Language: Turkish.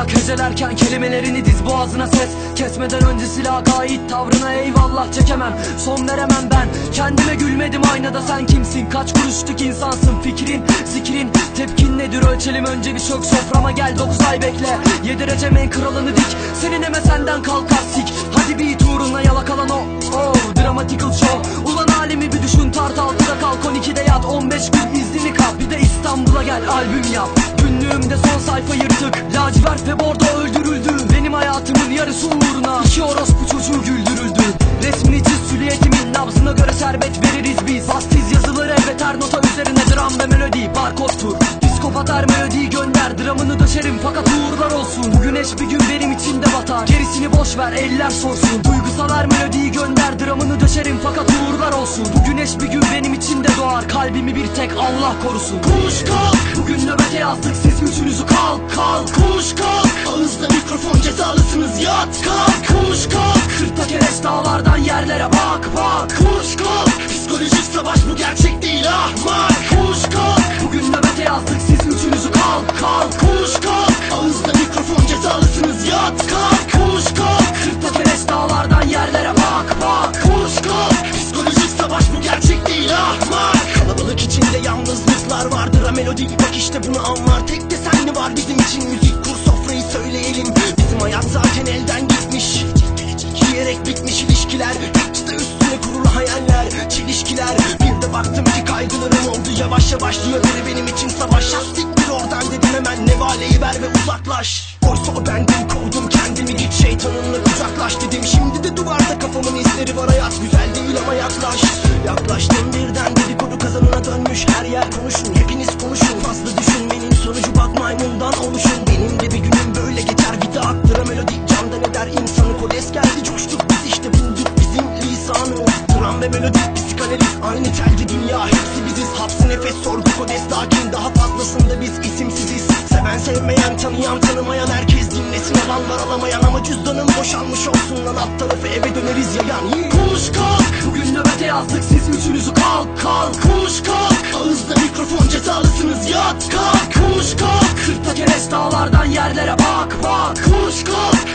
yak hecelerken kelimelerini diz boğazına ses Kesmeden önce silah gayet tavrına eyvallah çekemem. Son veremem ben. Kendime gülmedim aynada sen kimsin? Kaç kuruşluk insansın fikrin zikrin? Tepkin nedir? Ölçelim önce bir çök soframa gel. 9 ay bekle. Yedireceğim en kralını dik. Senin eme senden kalkar sik. Hadi bir uğruna yalakalan o. Oh dramatical show. Ulan alemi bir düşün. Tart altıda kalk 12'de yat. 15 gün iznini kap. Bir de İstanbul'a gel. Albüm yap Günlüğümde son sayfa yırtık. Lacivert ve bordo öldürüldü. Benim hayatımın yarısı uğruna. İki orospu çocuğu güldürüldü. Resmini çiz süliyetimin nabzına göre şerbet veririz biz. Vastiz yazılır elbet her nota üzerine dram ve melodi. Barkodtur Psikopat her melodiyi gönder Dramını döşerim fakat uğurlar olsun. Bu güneş bir gün benim içimde batar. Gerisini boş ver eller sorsun. Duygusal her melodiyi gönder. Dramını döşerim fakat uğurlar olsun. Bu güneş bir gün benim içimde doğar. Kalbimi bir tek Allah korusun. Konuş kalk! Bugün nöbete yazdık siz üçünüzü kalk kalk. Konuş kalk! Ağızda mikrofon cezalısınız yat kalk. Konuş kalk! Kırkta kereç dağlardan yerlere bak bak. Konuş kalk! Psikolojik savaş bu gerçek değil ahmak hayat zaten elden gitmiş. Yiyerek bitmiş ilişkiler. Çıta üstüne kurulu hayaller Çelişkiler. Bir de baktım ki kaygılarım oldu. Yavaş yavaş diyor benim için savaş. Siktir oradan dedim hemen nevaleyi ver ve uzaklaş. Oysa o bendim kovdum kendimi. Git şeytanınla kucaklaş dedim. Şimdi de duvarda kafamın izleri var. Hayat güzel değil ama yaklaş. Yaklaştım birden. Dedikodu kazanına dönmüş. Her yer konuşun. Hepiniz konuşun. Fazla düşünmenin sonucu bak maymundan oluşun. Benim ve melodik psikanaliz aynı telde dünya. Hepsi biziz Hapsi nefes sorgu kodes lakin daha fazlasında biz isimsiziz. Seven sevmeyen tanıyan tanımayan herkes dinlesin. Alan var alamayan ama cüzdanım boşalmış olsun lan. Alt tarafı eve döneriz yayan Konuş kalk. Bugün nöbete yazdık siz üçünüzü kalk kalk. Konuş kalk. Ağızda mikrofon cezalısınız yat kalk. Konuş kalk. Kırkta kereç dağlardan yerlere bak bak. Konuş kalk